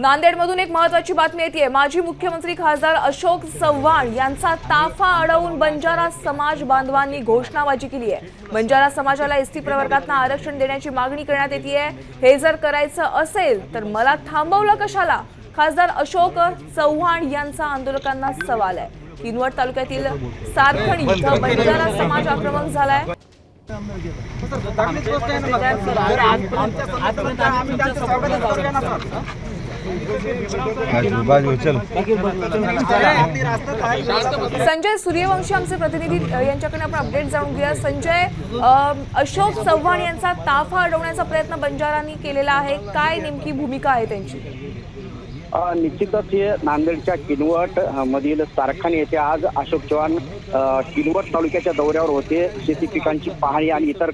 नांदेडमधून एक महत्वाची बातमी येते माजी मुख्यमंत्री खासदार अशोक चव्हाण यांचा ताफा अडवून बंजारा समाज बांधवांनी घोषणाबाजी केली आहे. बंजारा समाजाला एसटी प्रवर्गात आरक्षण देण्याची मागणी करण्यात येते हे जर करायचं असेल तर मला थांबवलं कशाला? खासदार अशोक चव्हाण यांचा आंदोलकांना सवाल आहे. किनवट तालुक्यातील सारखण इथं बंजारा समाज आक्रमक झालाय. चल संजय सूर्यवंशी आमचे प्रतिनिधी यांच्याकडे आपण अपडेट जाणून घेऊया. संजय अशोक चव्हाण यांचा ताफा अडवण्याचा प्रयत्न बंजारांनी केलेला आहे. काय नेमकी भूमिका आहे त्यांची? निश्चितच हे नांदेडच्या किनवट मधील सारखान येथे आज अशोक चव्हाण किनवट तालुक्याच्या दौऱ्यावर होते. शेती पिकांची पाहणी आणि इतर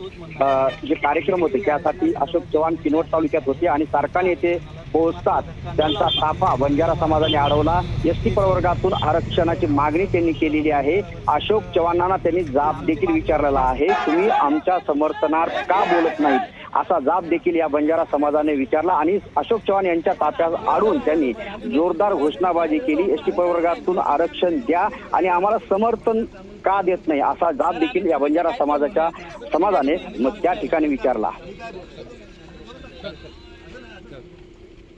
जे कार्यक्रम होते त्यासाठी अशोक चव्हाण किनवट तालुक्यात होते आणि सारखान येथे पोहोचतात. त्यांचा ताफा बंजारा समाजाने अडवला. एस टी प्रवर्गातून आरक्षणाची मागणी त्यांनी केलेली आहे. अशोक चव्हाणांना त्यांनी जाब देखील विचारलेला आहे. तुम्ही आमच्या समर्थनार्थ का बोलत नाहीत? असा जाब देखील या बंजारा समाजाने विचारला आणि अशोक चव्हाण यांच्या ताफ्यात आडून त्यांनी जोरदार घोषणाबाजी केली. एस टी प्रवर्गातून आरक्षण द्या आणि आम्हाला समर्थन का देत नाही? असा जाब देखील या बंजारा समाजाच्या समाजाने मग त्या ठिकाणी विचारला.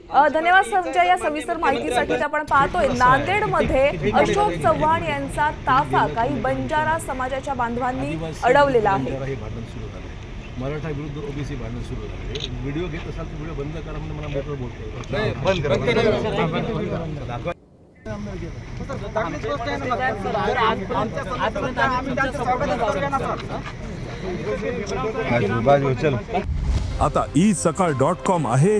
धन्यवाद संजय या सविस्तर माहितीसाठी आपण पाहतोय नांदेडमध्ये अशोक चव्हाण यांचा ताफा काही बंजारा समाजाच्या बांधवांनी अडवलेला आहे. मराठा विरुद्ध ओबीसी भांडण सुरू झाले व्हिडिओ घेत असाल तर व्हिडिओ बंद करा म्हणजे मला मोटर बोलतो आता ई सकाळ डॉट कॉम आहे.